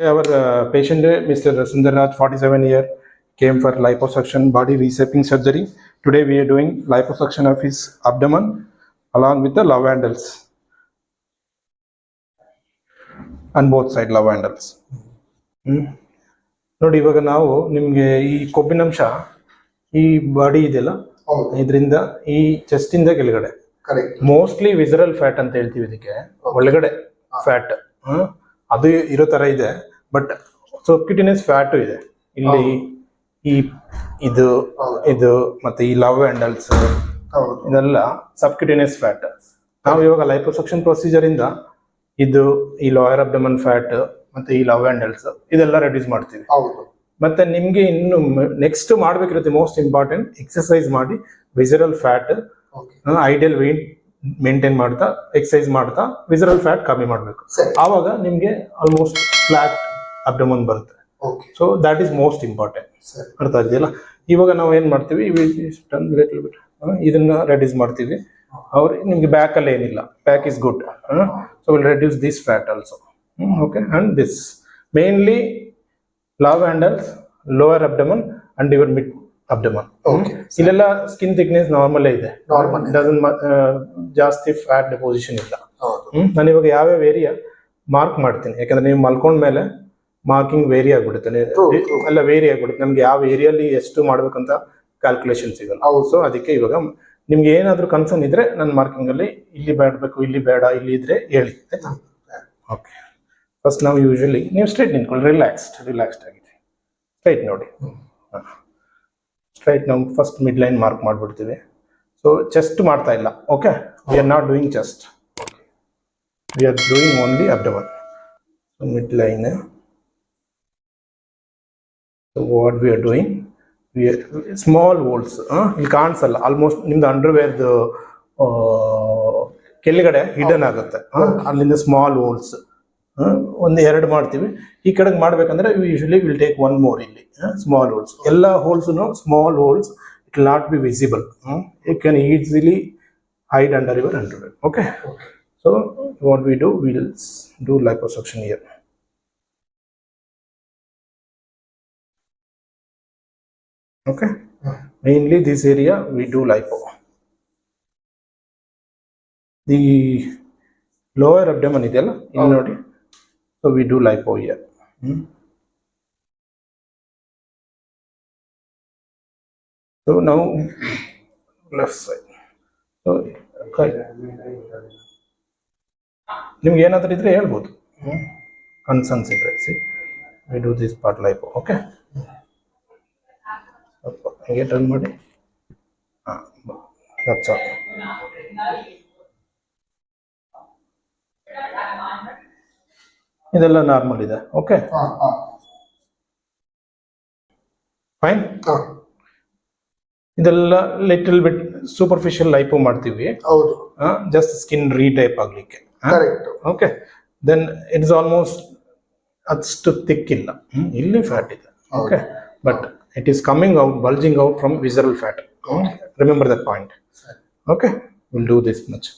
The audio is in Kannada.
Our uh, patient, uh, Mr. Sundarnath, 47 year, came for liposuction body reshaping surgery. Today we are doing liposuction of his abdomen along with the love handles. On both side love handles. ನೋಡಿ ಇವಾಗ ನಾವು ನಿಮ್ಗೆ ಈ ಕೊಬ್ಬಿನಂಶ ಈ ಬಾಡಿ ಇದೆಯಲ್ಲ ಇದರಿಂದ ಈ ಚೆಸ್ಟ್ ಇಂದ ಕೆಳಗಡೆ ಮೋಸ್ಟ್ಲಿ ವಿಸರಲ್ ಫ್ಯಾಟ್ ಅಂತ ಹೇಳ್ತೀವಿ ಇದಕ್ಕೆ ಒಳಗಡೆ ಫ್ಯಾಟ್ ಅದು ಇರೋ ತರ ಇದೆ ಬಟ್ ಸಬ್ಕ್ಯೂಟಿನಿಯಸ್ ಫ್ಯಾಟ್ ಇದೆ. ಇಲ್ಲಿ ಈ ಇದು ಇದು ಮತ್ತೆ ಈ ಲವ್ ಹ್ಯಾಂಡಲ್ಸ್ ಇದೆಲ್ಲ ಸಬ್ಕ್ಯೂಟಿನಿಯಸ್ ಫ್ಯಾಟ್ ನಾವು ಇವಾಗ ಲೈಪೋಸಕ್ಷನ್ ಪ್ರೊಸೀಜರ್ ಇಂದ ಇದು ಈ ಲೋಯರ್ ಅಬ್ಡಮನ್ ಫ್ಯಾಟ್ ಮತ್ತೆ ಈ ಲವ್ ಹ್ಯಾಂಡಲ್ಸ್ ಇದೆಲ್ಲ ರೆಡ್ಯೂಸ್ ಮಾಡ್ತೀವಿ. ಮತ್ತೆ ನಿಮ್ಗೆ ಇನ್ನು ನೆಕ್ಸ್ಟ್ ಮಾಡ್ಬೇಕಿರುತ್ತೆ ಮೋಸ್ಟ್ ಇಂಪಾರ್ಟೆಂಟ್ ಎಕ್ಸಸೈಸ್ ಮಾಡಿ visceral fat ideal weight maintain ಮಾಡ್ತಾ ಎಕ್ಸಸೈಸ್ ಮಾಡ್ತಾ ವಿಸರಲ್ ಫ್ಯಾಟ್ ಕಮ್ಮಿ ಮಾಡಬೇಕು. ಆವಾಗ ನಿಮ್ಗೆ ಆಲ್ಮೋಸ್ಟ್ ಫ್ಲಾಟ್ ಅಬ್ಡಮನ್ ಬರುತ್ತೆ. Okay so that is most important ಅರ್ಥ ಆಗಿದೆಯಲ್ಲ ಇವಾಗ ನಾವು ಏನ್ ಮಾಡ್ತೀವಿ? ಇದನ್ನ ರೆಡ್ಯೂಸ್ ಮಾಡ್ತೀವಿ. ಅವ್ರು ನಿಮ್ಗೆ ಬ್ಯಾಕ್ ಅಲ್ಲಿ ಏನಿಲ್ಲ. Back is good so will reduce this fat also okay and this mainly love handles lower abdomen and your mid abdomen. ಇಲ್ಲೆಲ್ಲ ಸ್ಕಿನ್ ಥಿಕ್ನೆಸ್ ನಾರ್ಮಲ್ ಇದೆ. ಡಸನ್ ಜಾಸ್ತಿ ಫ್ಯಾಟ್ ಡೆಪೋಸಿಷನ್ ಇಲ್ಲ. ನಾನು ಇವಾಗ ಯಾವ್ಯಾವ ಏರಿಯಾ ಮಾರ್ಕ್ ಮಾಡ್ತೀನಿ. ಯಾಕಂದ್ರೆ ನೀವು ಮಲ್ಕೊಂಡ್ಮೇಲೆ ಮಾರ್ಕಿಂಗ್ ವೇರಿ ಆಗ್ಬಿಡುತ್ತೆ. ಅಲ್ಲ ವೇರಿ ಆಗ್ಬಿಡುತ್ತೆ. ನಮ್ಗೆ ಯಾವ ಏರಿಯಲ್ಲಿ ಎಷ್ಟು ಮಾಡ್ಬೇಕಂತ ಕ್ಯಾಲ್ಕುಲೇಷನ್ ಸಿಗಲ್ಲ. ಹೌದು. ಸೊ ಅದಕ್ಕೆ ಇವಾಗ ನಿಮ್ಗೆ ಏನಾದ್ರೂ ಕನ್ಸರ್ನ್ ಇದ್ರೆ ನನ್ನ ಮಾರ್ಕಿಂಗ್ ಅಲ್ಲಿ ಇಲ್ಲಿ ಬೇಡಬೇಕು ಇಲ್ಲಿ ಬೇಡ ಇಲ್ಲಿ ಇದ್ರೆ ಹೇಳಿ ಆಯ್ತಾ? ಓಕೆ ಫಸ್ಟ್ ನಾವು ಯೂಶಲಿ ನೀವು ಸ್ಟ್ರೈಟ್ ನಿಂತ್ಕೊಳ್ಳಿ ರಿಲ್ಯಾಕ್ಸ್ಡ್ ರಿಲ್ಯಾಕ್ಸ್ಡ್ ಆಗಿದೆ ಸ್ಟ್ರೈಟ್ ನೋಡಿ. ಸ್ಟ್ರೈಟ್ ನಾವು ಫಸ್ಟ್ ಮಿಡ್ ಲೈನ್ ಮಾರ್ಕ್ ಮಾಡ್ಬಿಡ್ತೀವಿ. ಸೊ ಚೆಸ್ಟ್ ಮಾಡ್ತಾ ಇಲ್ಲ. Okay we are not doing chest we are doing only abdomen mid midline. So what we are doing. We are small holes ಇಲ್ಲಿ ಕಾಣಿಸಲ್ಲ ಆಲ್ಮೋಸ್ಟ್ ನಿಮ್ದು ಅಂಡರ್ವೇರ್ದು ಕೆಳಗಡೆ ಹಿಡನ್ ಆಗುತ್ತೆ ಅಲ್ಲಿಂದ ಸ್ಮಾಲ್ ಹೋಲ್ಸ್ ಒಂದು ಎರಡು ಮಾಡ್ತೀವಿ. ಈ ಕಡೆಗೆ ಮಾಡ್ಬೇಕಂದ್ರೆ usually will take one more ಇಲ್ಲಿ ಸ್ಮಾಲ್ ಹೋಲ್ಸ್ ಎಲ್ಲ ಹೋಲ್ಸ್ನು small holes it not be visible you can easily hide under your under okay okay So what we do, we'll s- do Okay. Mainly this area we do lipo. The lower abdomen ಇದೆಯಲ್ಲ? ಇಲ್ಲಿ ನೋಡಿ. So we do lipo here so ನಾವು ಲೆಫ್ಟ್ ಸೈಡ್ ಸೊ ನಿಮ್ಗೆ ಏನಾದರೂ ಇದ್ರೆ ಹೇಳ್ಬೋದು. ಕನ್ಸರ್ನ್ಸ್ ಇದ್ರೆ see we do this part life okay ಹಂಗೆ ಟರ್ನ್ ಮಾಡಿ. ಹಾಂ ದಟ್ಸ್ ಆಲ್ ಇದೆಲ್ಲ ನಾರ್ಮಲ್ ಇದೆ. ಓಕೆ ಫೈನ್ ಇದೆಲ್ಲ ಲಿಟಲ್ ಬಿಟ್ ಸೂಪರ್ಫಿಷಿಯಲ್ ಲೈಫು ಮಾಡ್ತೀವಿ. ಹೌದು. ಜಸ್ಟ್ ಸ್ಕಿನ್ ರೀಟೈಪ್ ಆಗಲಿಕ್ಕೆ. Okay then it is almost ಅಷ್ಟು ತಿಕ್ಕಿಲ್ಲ ಇಲ್ಲಿ. ಫ್ಯಾಟ್ ಇದೆ. Okay but It is coming out, bulging out from visceral fat. Okay. Remember that point. Okay, we'll do this much.